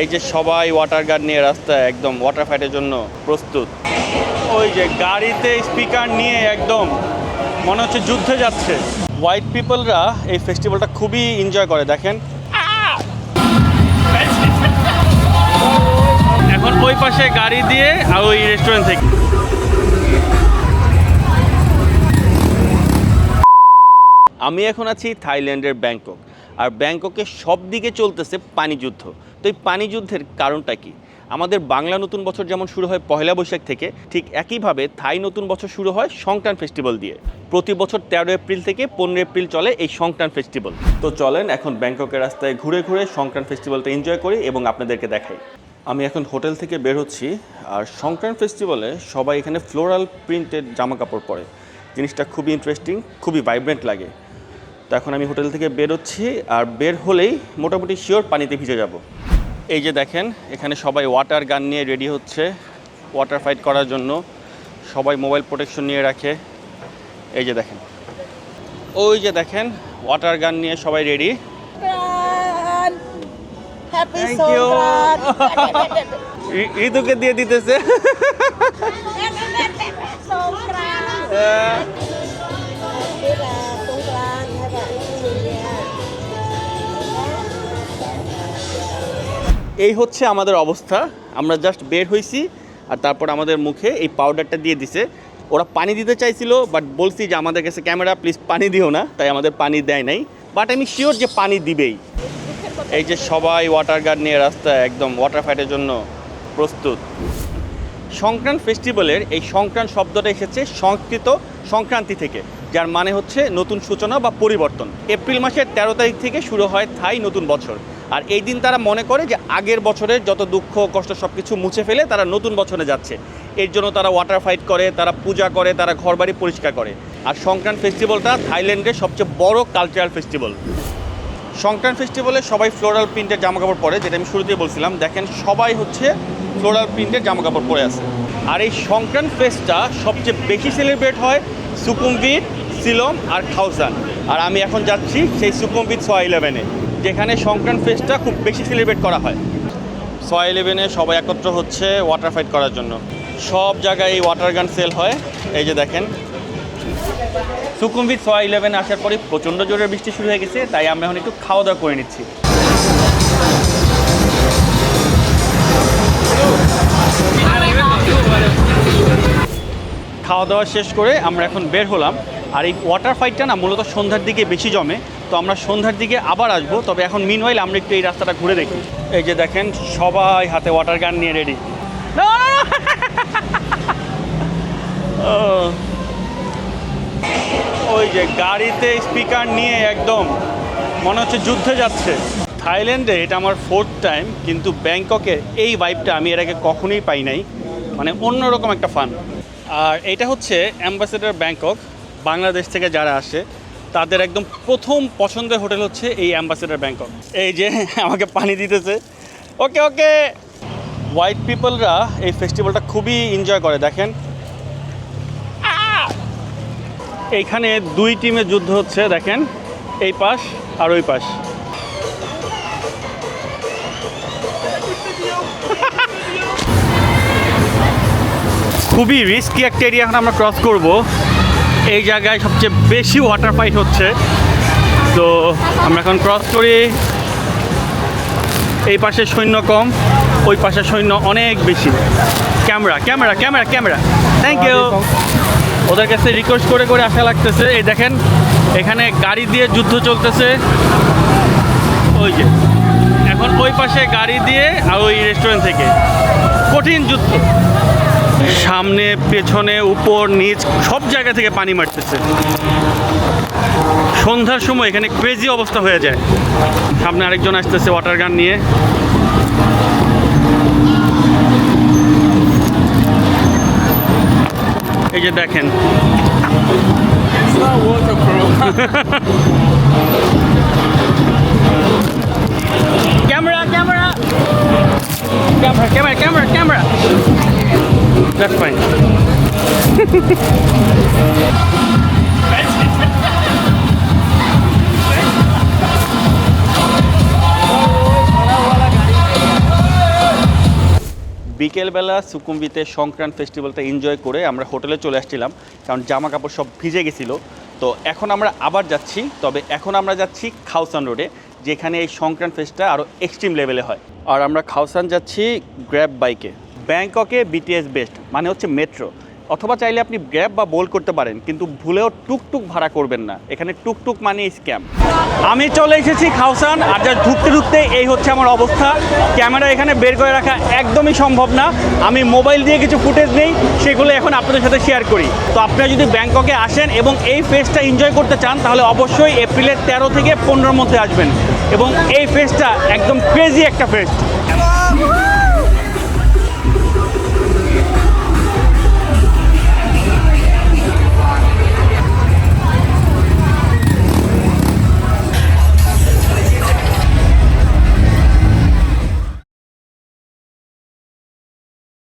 এই যে সবাই ওয়াটার গান নিয়ে রাস্তায় একদম ওয়াটার ফাইটের জন্য প্রস্তুত। ওই যে গাড়িতে স্পিকার নিয়ে একদম, মনে হচ্ছে যুদ্ধে যাচ্ছে। হোয়াইট পিপলরা এই ফেস্টিভ্যালটা খুবই এনজয় করে, দেখেন। এখন ওই পাশে গাড়ি দিয়ে আর ওই রেস্টুরেন্ট থেকে। আমি এখন আছি থাইল্যান্ডের ব্যাংকক। আর ব্যাংককে সব দিকে চলতেছে পানি যুদ্ধ তো এই পানি যুদ্ধের কারণটা কি? আমাদের বাংলা নতুন বছর যেমন শুরু হয় পহেলা বৈশাখ থেকে, ঠিক একইভাবে থাই নতুন বছর শুরু হয় সংক্রান ফেস্টিভ্যাল দিয়ে। প্রতি বছর তেরো এপ্রিল থেকে পনেরো এপ্রিল চলে এই সংক্রান ফেস্টিভ্যাল তো চলেন এখন ব্যাংককের রাস্তায় ঘুরে ঘুরে সংক্রান ফেস্টিভ্যালটা এনজয় করি এবং আপনাদেরকে দেখাই। আমি এখন হোটেল থেকে বের হচ্ছি আর সংক্রান ফেস্টিভ্যালে সবাই এখানে ফ্লোরাল প্রিন্টেড জামা কাপড় পরে। জিনিসটা খুবই ইন্টারেস্টিং খুবই ভাইব্রেন্ট লাগে। তো এখন আমি হোটেল থেকে বেরোচ্ছি আর বের হলেই মোটামুটি শিওর পানিতে ভিজে যাব। এই যে দেখেন এখানে সবাই ওয়াটার গান নিয়ে রেডি হচ্ছে ওয়াটার ফাইট করার জন্য। সবাই মোবাইল প্রোটেকশন নিয়ে রাখে। এই যে দেখেন ওই যে দেখেন ওয়াটার গান নিয়ে সবাই রেডি ঋতুকে দিয়ে দিতেছে। এই হচ্ছে আমাদের অবস্থা। আমরা জাস্ট বের হয়েছি আর তারপর আমাদের মুখে এই পাউডারটা দিয়ে দিছে। ওরা পানি দিতে চাইছিল বাট বলছি যে আমাদের কাছে ক্যামেরা প্লিজ পানি দিও না, তাই আমাদের পানি দেয় নাই। বাট আমি শিওর যে পানি দিবেই। এই যে সবাই ওয়াটার গার্ড নিয়ে রাস্তায় একদম ওয়াটার ফাইটের জন্য প্রস্তুত। সংক্রান্ত ফেস্টিভ্যালের এই সংক্রান্ত শব্দটা এসেছে সংস্কৃত সংক্রান্তি থেকে, যার মানে হচ্ছে নতুন সূচনা বা পরিবর্তন। এপ্রিল মাসের তেরো তারিখ থেকে শুরু হয় থাই নতুন বছর। আর এই দিন তারা মনে করে যে আগের বছরের যত দুঃখ, কষ্ট সব কিছু মুছে ফেলে তারা নতুন বছরে যাচ্ছে। এর জন্য তারা ওয়াটার ফাইট করে, তারা পূজা করে, তারা ঘরবাড়ি পরিষ্কার করে। আর সংক্রান্ত ফেস্টিভ্যালটা থাইল্যান্ডের সবচেয়ে বড় কালচারাল ফেস্টিভ্যাল সংক্রান্ত ফেস্টিভ্যালে সবাই ফ্লোরাল প্রিন্টের জামা কাপড় পরে, যেটা আমি শুরুতেই বলছিলাম। দেখেন, সবাই হচ্ছে ফ্লোরাল প্রিন্টের জামা কাপড় পরে আছে। আর এই সংক্রান্ত ফেস্টটা সবচেয়ে বেশি সেলিব্রেট হয় সুকুমবিট সিলম আর খাউসান। আর আমি এখন যাচ্ছি সেই সুকুমবিট সোয়া ইলেভেনে যেখানে সংক্রান্ত ফেস্টটা খুব বেশি সেলিব্রেট করা হয়। সোয়া ইলেভেনে সবাই একত্র হচ্ছে ওয়াটার ফাইট করার জন্য। সব জায়গায় এই ওয়াটার গান সেল হয়। এই যে দেখেন। সুকুমবিট সোয়া ইলেভেন আসার পরে প্রচণ্ড জোরে বৃষ্টি শুরু হয়ে গেছে, তাই আমরা এখন একটু খাওয়া দাওয়া করে নিচ্ছি। খাওয়া দাওয়া শেষ করে আমরা এখন বের হলাম। আর এই ওয়াটার ফাইটটা না মূলত সন্ধ্যার দিকে বেশি জমে। তো আমরা সন্ধ্যার দিকে আবার আসব, তবে এখন মিন মিনওয়াইল আমরা একটু এই রাস্তাটা ঘুরে দেখি। এই যে দেখেন, সবাই হাতে ওয়াটার গান নিয়ে রেডি ওই যে গাড়িতে স্পিকার নিয়ে একদম, মনে হচ্ছে যুদ্ধে যাচ্ছে। থাইল্যান্ডে এটা আমার ফোর্থ টাইম কিন্তু ব্যাংককের এই ভাইবটা আমি এর আগে কখনোই পাই নাই। মানে অন্যরকম একটা ফান আর এটা হচ্ছে অ্যাম্বাসেডার ব্যাংকক বাংলাদেশ থেকে যারা আসে। তাদের একদম প্রথম পছন্দের হোটেল হচ্ছে এই অ্যাম্বাসেডার ব্যাংকক এই যে আমাকে পানি দিতেছে। ওকে ওকে। হোয়াইট পিপলরা এই ফেস্টিভ্যালটা খুবই এনজয় করে, দেখেন। এইখানে দুই টিমে যুদ্ধ হচ্ছে, দেখেন। এই পাশ আর ওই পাশ। খুবই রিস্কি একটা এরিয়া এখন আমরা ক্রস করব। এই জায়গায় সবচেয়ে বেশি ওয়াটার ফাইট হচ্ছে। তো আমরা এখন ক্রস করি। এই পাশে সৈন্য কম, ওই পাশে সৈন্য অনেক বেশি। Camera camera camera camera thank you ওদের কাছে রিকোয়েস্ট করে করে আসা লাগতেছে। এই দেখেন, এখানে গাড়ি দিয়ে যুদ্ধ চলতেছে। ওই যে, এখন ওই পাশে গাড়ি দিয়ে আর ওই রেস্টুরেন্ট থেকে। কঠিন যুদ্ধ। সামনে, পেছনে, উপর, নিচ, সব জায়গা থেকে পানি মারতেছে। সন্ধ্যার সময় এখানে ক্রেজি অবস্থা হয়ে যায়। সামনে আরেকজন আসতেছে ওয়াটার গান নিয়ে। এই যে দেখেন। That's fine. বিকেলবেলা সুকুম্বিতে সংক্রান্ত ফেস্টিভ্যালটা এনজয় করে আমরা হোটেলে চলে আসছিলাম, কারণ জামা কাপড় সব ভিজে গেছিল। তো এখন আমরা আবার যাচ্ছি, তবে এখন আমরা যাচ্ছি খাউসান রোডে, যেখানে এই সংক্রান্ত ফেস্টটা আরও এক্সট্রিম লেভেলে হয়। আর আমরা খাউসান যাচ্ছি গ্র্যাব বাইকে ব্যাংককে বিটিএস বেস্ট মানে হচ্ছে মেট্রো অথবা চাইলে আপনি গ্র্যাব বা বোল করতে পারেন, কিন্তু ভুলেও টুকটুক ভাড়া করবেন না। এখানে টুকটুক মানে স্ক্যাম আমি চলে এসেছি খাওসান, আর যা ঢুকতে ঢুকতে এই হচ্ছে আমার অবস্থা। ক্যামেরা এখানে বের করে রাখা একদমই সম্ভব না। আমি মোবাইল দিয়ে কিছু ফুটেজ নেই, সেগুলো এখন আপনাদের সাথে শেয়ার করি। তো আপনারা যদি ব্যাংককে আসেন এবং এই ফেস্টটা এনজয় করতে চান, তাহলে অবশ্যই এপ্রিলের তেরো থেকে পনেরোর মধ্যে আসবেন। এবং এই ফেস্টটা একদম ক্রেজি একটা ফেস্ট